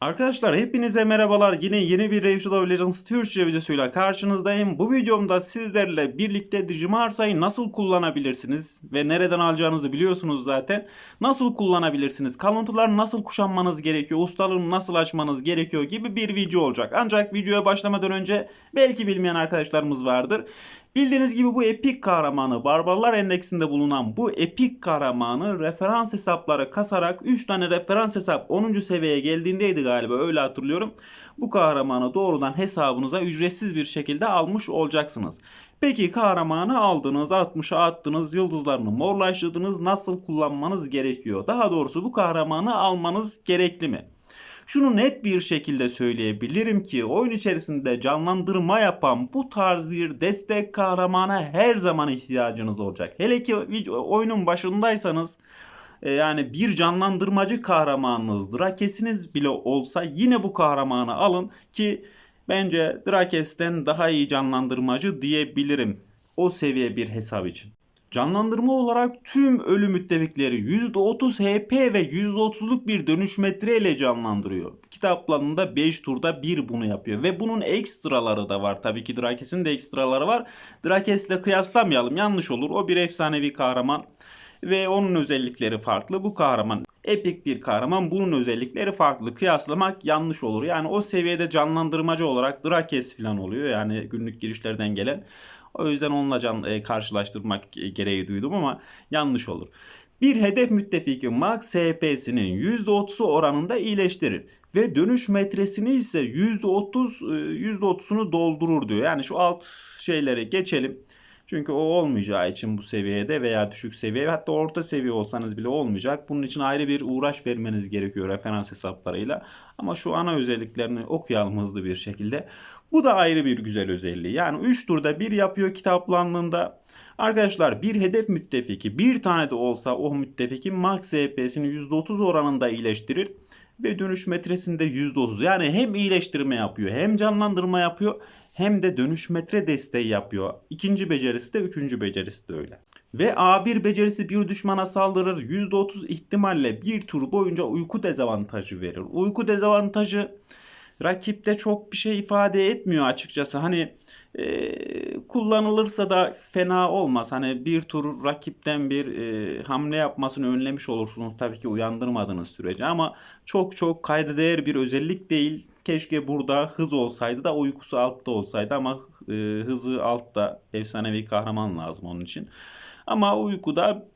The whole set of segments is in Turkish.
Arkadaşlar hepinize merhabalar. Yine yeni bir Rage of Legends Türkçe videosuyla karşınızdayım. Bu videomda sizlerle birlikte Digimarsa'yı nasıl kullanabilirsiniz ve nereden alacağınızı biliyorsunuz zaten. Nasıl kullanabilirsiniz, kalıntılar nasıl kuşanmanız gerekiyor, ustalığını nasıl açmanız gerekiyor gibi bir video olacak. Ancak videoya başlamadan önce belki bilmeyen arkadaşlarımız vardır. Bildiğiniz gibi bu epik kahramanı Barbarlar Endeksinde bulunan bu epik kahramanı referans hesapları kasarak 3 tane referans hesap 10. seviyeye geldiğindeydi galiba öyle hatırlıyorum. Bu kahramanı doğrudan hesabınıza ücretsiz bir şekilde almış olacaksınız. Peki kahramanı aldınız, 60'a attınız, yıldızlarını morlaştırdınız. Nasıl kullanmanız gerekiyor? Daha doğrusu bu kahramanı almanız gerekli mi? Şunu net bir şekilde söyleyebilirim ki oyun içerisinde canlandırma yapan bu tarz bir destek kahramana her zaman ihtiyacınız olacak. Hele ki oyunun başındaysanız e, yani bir canlandırmacı kahramanınız, Drakes'iniz bile olsa yine bu kahramanı alın ki bence Drakes'ten daha iyi canlandırmacı diyebilirim o seviye bir hesap için. Canlandırma olarak tüm ölü müttefikleri %30 HP ve %30'luk bir dönüş metre ile canlandırıyor. Kitaplarında 5 turda bir bunu yapıyor. Ve bunun ekstraları da var. Tabii ki Drakes'in de ekstraları var. Drakes'le kıyaslamayalım yanlış olur. O bir efsanevi kahraman. Ve onun özellikleri farklı. Bu kahraman epik bir kahraman. Bunun özellikleri farklı. Kıyaslamak yanlış olur. Yani o seviyede canlandırmacı olarak Drakes falan oluyor. Yani günlük girişlerden gelen. O yüzden onunla can, e, karşılaştırmak gereği duydum ama yanlış olur. Bir hedef müttefiki max SP'sinin %30'u oranında iyileştirir ve dönüş metresini ise %30 e, %30'unu doldurur diyor. Yani şu alt şeyleri geçelim. Çünkü o olmayacağı için bu seviyede veya düşük seviye hatta orta seviye olsanız bile olmayacak. Bunun için ayrı bir uğraş vermeniz gerekiyor referans hesaplarıyla. Ama şu ana özelliklerini okuyalım hızlı bir şekilde. Bu da ayrı bir güzel özelliği. Yani 3 turda bir yapıyor kitaplandığında. Arkadaşlar bir hedef müttefiki bir tane de olsa o müttefikin max CP'sini %30 oranında iyileştirir ve dönüş metresinde %30. Yani hem iyileştirme yapıyor hem canlandırma yapıyor hem de dönüş metre desteği yapıyor. İkinci becerisi de üçüncü becerisi de öyle. Ve A1 becerisi bir düşmana saldırır %30 ihtimalle bir tur boyunca uyku dezavantajı verir. Uyku dezavantajı rakipte çok bir şey ifade etmiyor açıkçası. Hani e, kullanılırsa da fena olmaz. Hani bir tur rakipten bir e, hamle yapmasını önlemiş olursunuz tabii ki uyandırmadığınız sürece ama çok çok kayda değer bir özellik değil. Keşke burada hız olsaydı da uykusu altta olsaydı ama e, hızı altta efsanevi kahraman lazım onun için. Ama uykuda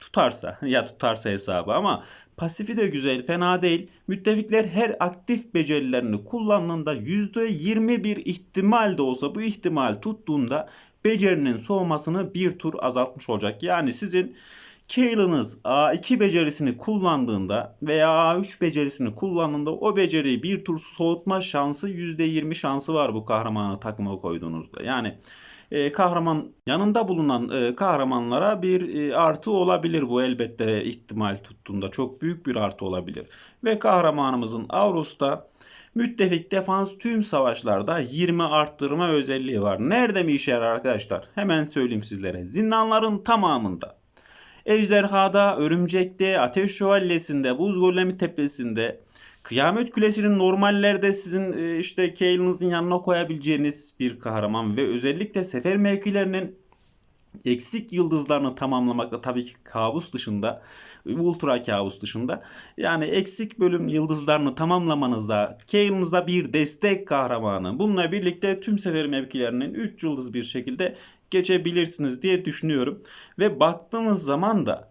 tutarsa ya tutarsa hesabı ama pasifi de güzel fena değil. Müttefikler her aktif becerilerini kullandığında %20 bir ihtimal de olsa bu ihtimal tuttuğunda becerinin soğumasını bir tur azaltmış olacak. Yani sizin Kayle'ınız A2 becerisini kullandığında veya A3 becerisini kullandığında o beceriyi bir tur soğutma şansı %20 şansı var bu kahramanı takıma koyduğunuzda. Yani e, kahraman yanında bulunan e, kahramanlara bir e, artı olabilir bu elbette ihtimal tuttuğunda çok büyük bir artı olabilir. Ve kahramanımızın Aurus'ta müttefik defans tüm savaşlarda 20 arttırma özelliği var. Nerede mi işe yarar arkadaşlar? Hemen söyleyeyim sizlere. Zindanların tamamında. Ejderhada, Örümcek'te, Ateş Şövalyesi'nde, Buz Golemi Tepesi'nde, Kıyamet Kulesi'nin normallerde sizin e, işte Kaelin'izin yanına koyabileceğiniz bir kahraman ve özellikle sefer mevkilerinin eksik yıldızlarını tamamlamakta tabii ki kabus dışında ultra kabus dışında yani eksik bölüm yıldızlarını tamamlamanızda Kaelin'izda bir destek kahramanı. Bununla birlikte tüm sefer mevkilerinin 3 yıldız bir şekilde geçebilirsiniz diye düşünüyorum. Ve baktığınız zaman da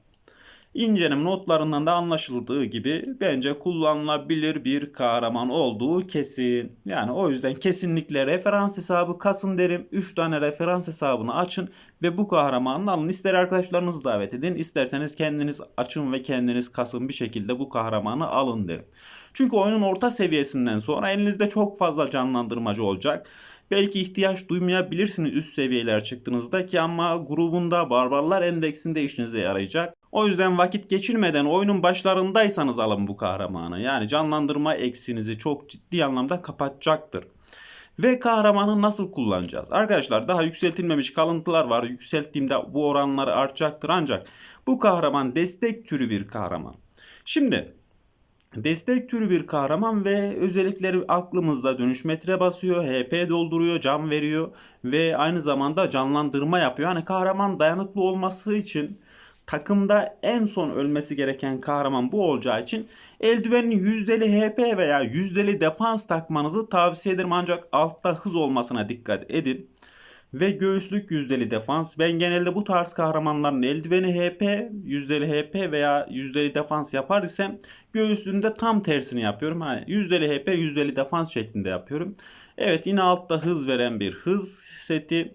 İnceleme notlarından da anlaşıldığı gibi bence kullanılabilir bir kahraman olduğu kesin. Yani o yüzden kesinlikle referans hesabı kasın derim. 3 tane referans hesabını açın ve bu kahramanı alın. İster arkadaşlarınızı davet edin, isterseniz kendiniz açın ve kendiniz kasın bir şekilde bu kahramanı alın derim. Çünkü oyunun orta seviyesinden sonra elinizde çok fazla canlandırmacı olacak. Belki ihtiyaç duymayabilirsiniz üst seviyeler çıktığınızda ki ama grubunda barbarlar endeksinde işinize yarayacak. O yüzden vakit geçirmeden oyunun başlarındaysanız alın bu kahramanı. Yani canlandırma eksinizi çok ciddi anlamda kapatacaktır. Ve kahramanı nasıl kullanacağız? Arkadaşlar daha yükseltilmemiş kalıntılar var. Yükselttiğimde bu oranları artacaktır ancak bu kahraman destek türü bir kahraman. Şimdi Destek türü bir kahraman ve özellikleri aklımızda dönüş metre basıyor, HP dolduruyor, can veriyor ve aynı zamanda canlandırma yapıyor. Yani kahraman dayanıklı olması için takımda en son ölmesi gereken kahraman bu olacağı için eldivenin yüzdeli HP veya yüzdeli defans takmanızı tavsiye ederim ancak altta hız olmasına dikkat edin. Ve göğüslük yüzdeli defans. Ben genelde bu tarz kahramanların eldiveni HP, yüzdeli HP veya yüzdeli defans yapar isem göğüslüğünde tam tersini yapıyorum. Yani yüzdeli HP, yüzdeli defans şeklinde yapıyorum. Evet yine altta hız veren bir hız seti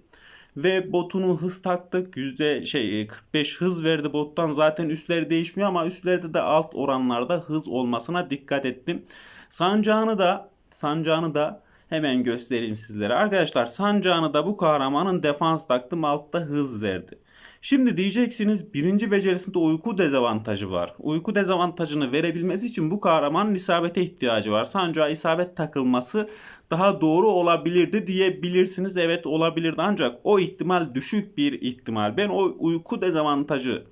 ve botunu hız taktık. Yüzde şey 45 hız verdi bottan. Zaten üstleri değişmiyor ama üstlerde de alt oranlarda hız olmasına dikkat ettim. Sancağını da sancağını da hemen göstereyim sizlere. Arkadaşlar sancağını da bu kahramanın defans taktım altta hız verdi. Şimdi diyeceksiniz birinci becerisinde uyku dezavantajı var. Uyku dezavantajını verebilmesi için bu kahramanın isabete ihtiyacı var. Sancağa isabet takılması daha doğru olabilirdi diyebilirsiniz. Evet olabilirdi ancak o ihtimal düşük bir ihtimal. Ben o uyku dezavantajı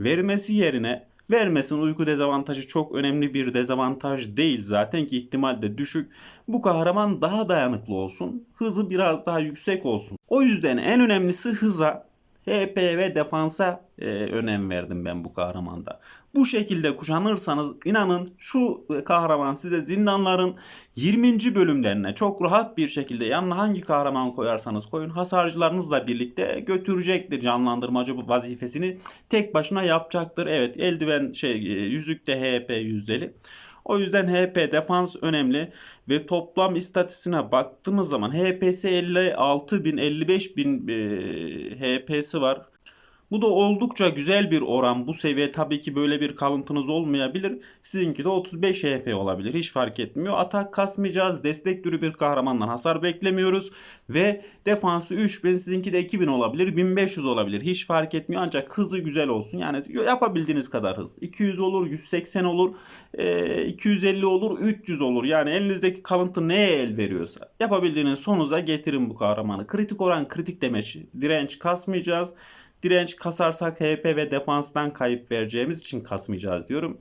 vermesi yerine vermesin uyku dezavantajı çok önemli bir dezavantaj değil zaten ki ihtimal de düşük. Bu kahraman daha dayanıklı olsun. Hızı biraz daha yüksek olsun. O yüzden en önemlisi hıza HP ve defansa e, önem verdim ben bu kahramanda. Bu şekilde kuşanırsanız inanın şu kahraman size zindanların 20. bölümlerine çok rahat bir şekilde yanına hangi kahraman koyarsanız koyun hasarcılarınızla birlikte götürecektir canlandırmacı bu vazifesini tek başına yapacaktır. Evet eldiven şey e, yüzükte HP yüzdeli. O yüzden HP defans önemli ve toplam istatisine baktığımız zaman HP'si 56 bin 55 bin e, HP'si var. Bu da oldukça güzel bir oran. Bu seviye tabii ki böyle bir kalıntınız olmayabilir. Sizinki de 35 HP olabilir. Hiç fark etmiyor. Atak kasmayacağız. Destek türü bir kahramandan hasar beklemiyoruz. Ve defansı 3000 sizinki de 2000 olabilir. 1500 olabilir. Hiç fark etmiyor. Ancak hızı güzel olsun. Yani yapabildiğiniz kadar hız. 200 olur, 180 olur, 250 olur, 300 olur. Yani elinizdeki kalıntı neye el veriyorsa. Yapabildiğiniz sonuza getirin bu kahramanı. Kritik oran kritik demeç. Direnç kasmayacağız. Direnç kasarsak HP ve defanstan kayıp vereceğimiz için kasmayacağız diyorum.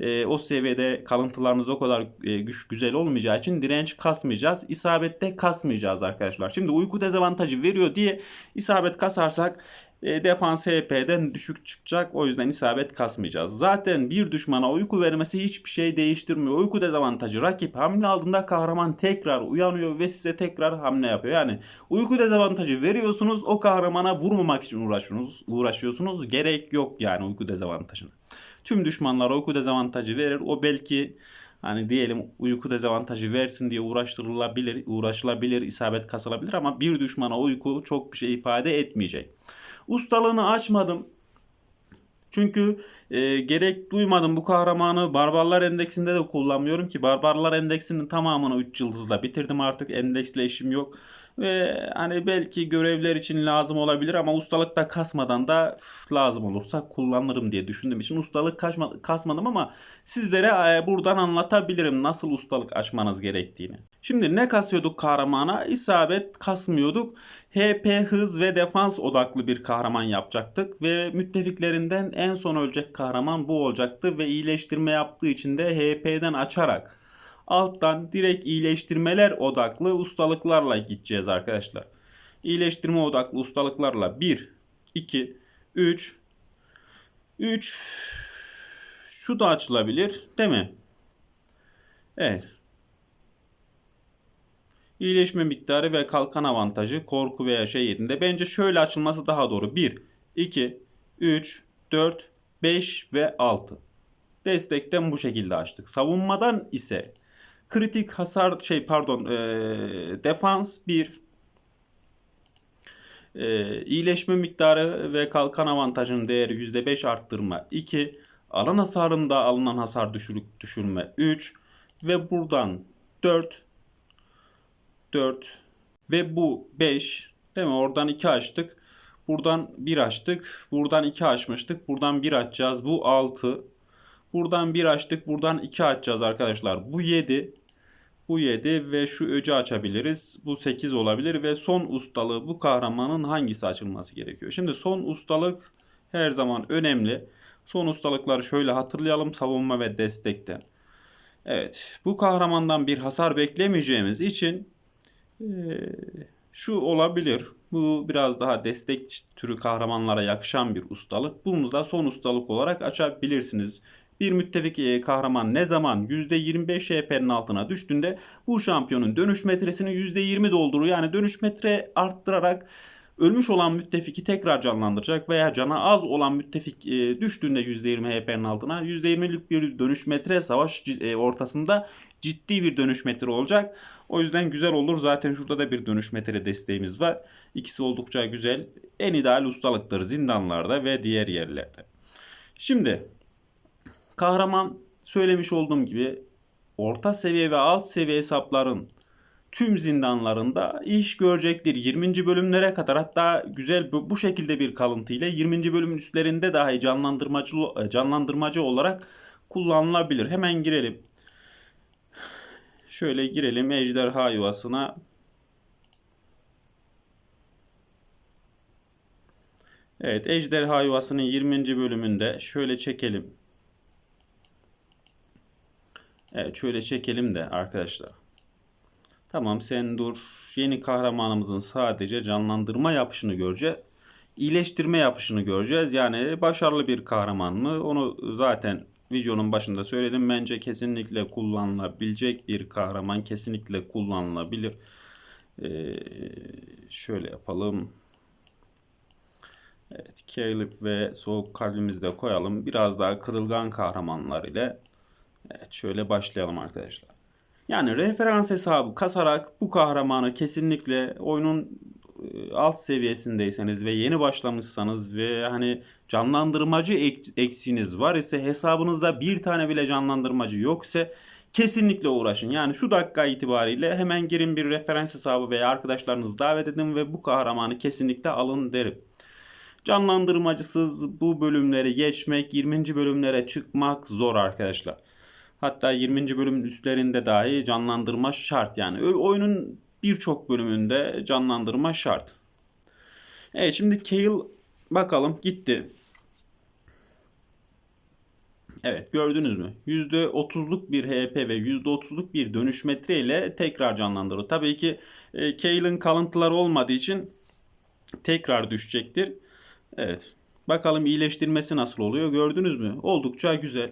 E, o seviyede kalıntılarımız o kadar e, güç güzel olmayacağı için direnç kasmayacağız. İsabette kasmayacağız arkadaşlar. Şimdi uyku dezavantajı veriyor diye isabet kasarsak e, defans HP'den düşük çıkacak. O yüzden isabet kasmayacağız. Zaten bir düşmana uyku vermesi hiçbir şey değiştirmiyor. Uyku dezavantajı rakip hamle aldığında kahraman tekrar uyanıyor ve size tekrar hamle yapıyor. Yani uyku dezavantajı veriyorsunuz o kahramana vurmamak için uğraşıyorsunuz. uğraşıyorsunuz. Gerek yok yani uyku dezavantajına. Tüm düşmanlara uyku dezavantajı verir. O belki hani diyelim uyku dezavantajı versin diye uğraştırılabilir, uğraşılabilir, isabet kasılabilir ama bir düşmana uyku çok bir şey ifade etmeyecek. Ustalığını açmadım. Çünkü e, gerek duymadım bu kahramanı Barbarlar Endeksinde de kullanmıyorum ki Barbarlar Endeksinin tamamını 3 yıldızla bitirdim artık endeksle işim yok. Ve hani belki görevler için lazım olabilir ama ustalıkta kasmadan da lazım olursa kullanırım diye düşündüğüm için ustalık kasma, kasmadım ama sizlere e, buradan anlatabilirim nasıl ustalık açmanız gerektiğini. Şimdi ne kasıyorduk kahramana? İsabet kasmıyorduk. HP hız ve defans odaklı bir kahraman yapacaktık ve müttefiklerinden en son ölecek kahraman bu olacaktı ve iyileştirme yaptığı için de HP'den açarak alttan direkt iyileştirmeler odaklı ustalıklarla gideceğiz arkadaşlar. İyileştirme odaklı ustalıklarla 1, 2, 3, 3 şu da açılabilir değil mi? Evet. İyileşme miktarı ve kalkan avantajı korku veya şey yerinde. Bence şöyle açılması daha doğru. 1, 2, 3, 4, 5 ve 6. Destekten bu şekilde açtık. Savunmadan ise kritik hasar şey pardon e, defans 1 e, iyileşme miktarı ve kalkan avantajının değeri %5 arttırma 2 alan hasarında alınan hasar düşürük düşürme 3 ve buradan 4 4 ve bu 5 değil mi? Oradan 2 açtık. Buradan 1 açtık. Buradan 2 açmıştık. Buradan 1 açacağız. Bu 6. Buradan 1 açtık. Buradan 2 açacağız arkadaşlar. Bu 7. Bu 7 ve şu öcü açabiliriz. Bu 8 olabilir ve son ustalığı bu kahramanın hangisi açılması gerekiyor? Şimdi son ustalık her zaman önemli. Son ustalıkları şöyle hatırlayalım savunma ve destekten. Evet, bu kahramandan bir hasar beklemeyeceğimiz için eee, şu olabilir. Bu biraz daha destek türü kahramanlara yakışan bir ustalık. Bunu da son ustalık olarak açabilirsiniz. Bir müttefik e, kahraman ne zaman %25 HP'nin altına düştüğünde bu şampiyonun dönüş metresini %20 doldurur. Yani dönüş metre arttırarak ölmüş olan müttefiki tekrar canlandıracak veya cana az olan müttefik e, düştüğünde %20 HP'nin altına %20'lik bir dönüş metre savaş e, ortasında ciddi bir dönüş metre olacak. O yüzden güzel olur. Zaten şurada da bir dönüş metre desteğimiz var. İkisi oldukça güzel. En ideal ustalıktır zindanlarda ve diğer yerlerde. Şimdi kahraman söylemiş olduğum gibi orta seviye ve alt seviye hesapların tüm zindanlarında iş görecektir. 20. bölümlere kadar hatta güzel bu, şekilde bir kalıntı ile 20. bölümün üstlerinde dahi canlandırmacı canlandırmacı olarak kullanılabilir. Hemen girelim. Şöyle girelim ejderha yuvasına. Evet ejderha yuvasının 20. bölümünde şöyle çekelim. Evet şöyle çekelim de arkadaşlar. Tamam sen dur. Yeni kahramanımızın sadece canlandırma yapışını göreceğiz. İyileştirme yapışını göreceğiz. Yani başarılı bir kahraman mı? Onu zaten videonun başında söyledim. Bence kesinlikle kullanılabilecek bir kahraman. Kesinlikle kullanılabilir. Ee, şöyle yapalım. Evet, Caleb ve Soğuk Kalbimizi de koyalım. Biraz daha kırılgan kahramanlar ile Evet, şöyle başlayalım arkadaşlar. Yani referans hesabı kasarak bu kahramanı kesinlikle oyunun e, alt seviyesindeyseniz ve yeni başlamışsanız ve hani canlandırmacı eksiğiniz var ise hesabınızda bir tane bile canlandırmacı yoksa kesinlikle uğraşın. Yani şu dakika itibariyle hemen girin bir referans hesabı veya arkadaşlarınızı davet edin ve bu kahramanı kesinlikle alın derim. Canlandırmacısız bu bölümleri geçmek, 20. bölümlere çıkmak zor arkadaşlar. Hatta 20. bölümün üstlerinde dahi canlandırma şart yani. Oyunun birçok bölümünde canlandırma şart. Evet şimdi Kale bakalım gitti. Evet gördünüz mü? %30'luk bir HP ve %30'luk bir dönüş metre ile tekrar canlandırır. Tabii ki e, Kale'ın kalıntıları olmadığı için tekrar düşecektir. Evet. Bakalım iyileştirmesi nasıl oluyor gördünüz mü? Oldukça güzel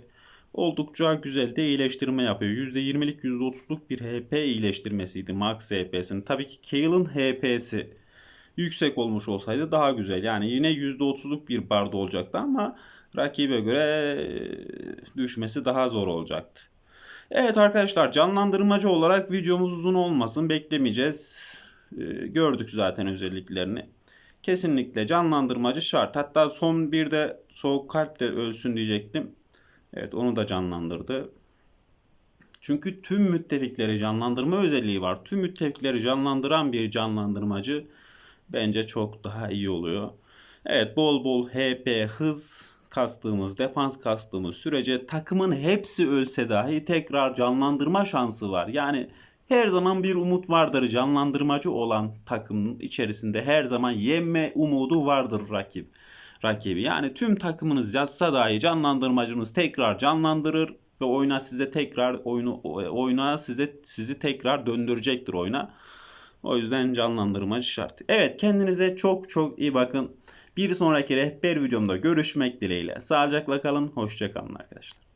oldukça güzel de iyileştirme yapıyor. %20'lik %30'luk bir HP iyileştirmesiydi Max HP'sinin. Tabii ki Kale'ın HP'si yüksek olmuş olsaydı daha güzel. Yani yine %30'luk bir barda olacaktı ama rakibe göre e, düşmesi daha zor olacaktı. Evet arkadaşlar canlandırmacı olarak videomuz uzun olmasın beklemeyeceğiz. E, gördük zaten özelliklerini. Kesinlikle canlandırmacı şart. Hatta son bir de soğuk kalp de ölsün diyecektim. Evet onu da canlandırdı. Çünkü tüm müttefikleri canlandırma özelliği var. Tüm müttefikleri canlandıran bir canlandırmacı bence çok daha iyi oluyor. Evet bol bol HP, hız kastığımız, defans kastığımız sürece takımın hepsi ölse dahi tekrar canlandırma şansı var. Yani her zaman bir umut vardır canlandırmacı olan takımın içerisinde her zaman yeme umudu vardır rakip rakibi. Yani tüm takımınız yazsa dahi canlandırmacınız tekrar canlandırır ve oyuna size tekrar oyunu oyuna size sizi tekrar döndürecektir oyuna. O yüzden canlandırmacı şart. Evet kendinize çok çok iyi bakın. Bir sonraki rehber videomda görüşmek dileğiyle. Sağlıcakla kalın. Hoşçakalın arkadaşlar.